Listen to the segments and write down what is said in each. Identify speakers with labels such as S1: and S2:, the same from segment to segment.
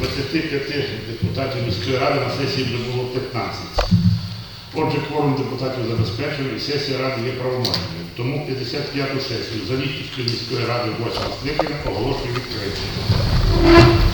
S1: 25 депутатів міської ради на сесії вже було 15. Отже, кворум депутатів забезпечений і сесія ради є правомочною. Тому 55-ту сесію Заліщицької міської ради 8 скликання оголошую відкритою.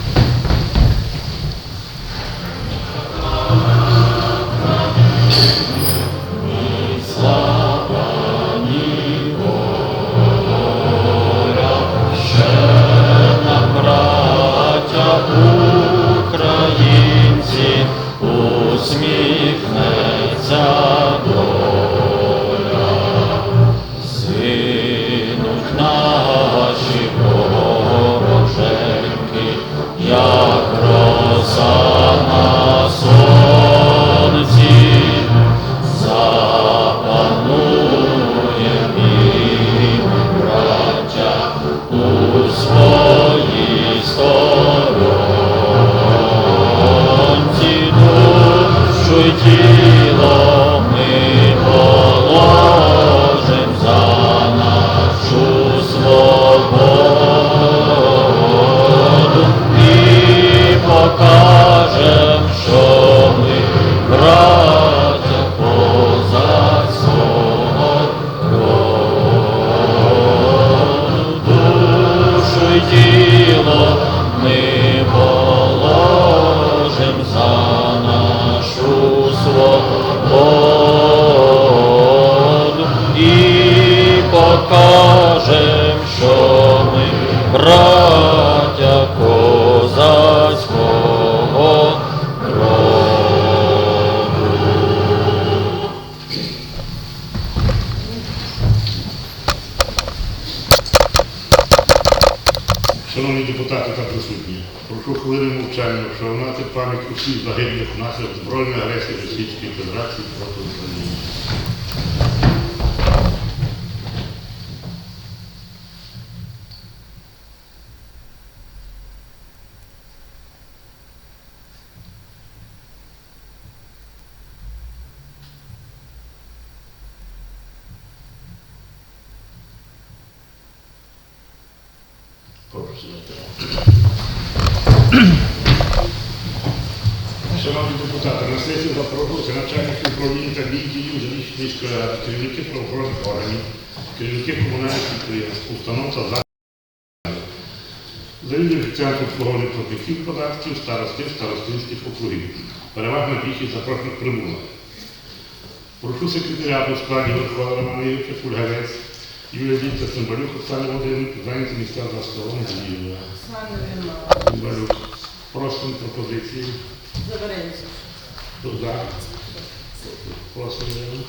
S2: Своїй сторонці душу свободу і покажем, що ми браття
S1: Шановні депутати та присутні, прошу хвилину мовчання вшанувати пам'ять усіх загиблих внаслідок збройної агресії Російської Федерації проти України. Шановні депутати, на сесію запрошуються начальники управління та відділів міської ради, керівники правоохоронних органів, керівники комунальних підприємств, установ та закладів. Завідуючи центру обслуговування платників податків, старостин, старостинських округів. Переважна більшість запрошених прибула. Прошу секретаріату у складі Верховна Романа Ігоревича, Фульгавець, Юлія Дівця, Цимбалюк, Оксана Володимирівна, зайняті місця за столом Гуївна. Цимбалюк. Просимо пропозиції.
S3: Заберемося.
S1: Хто за? Просимо.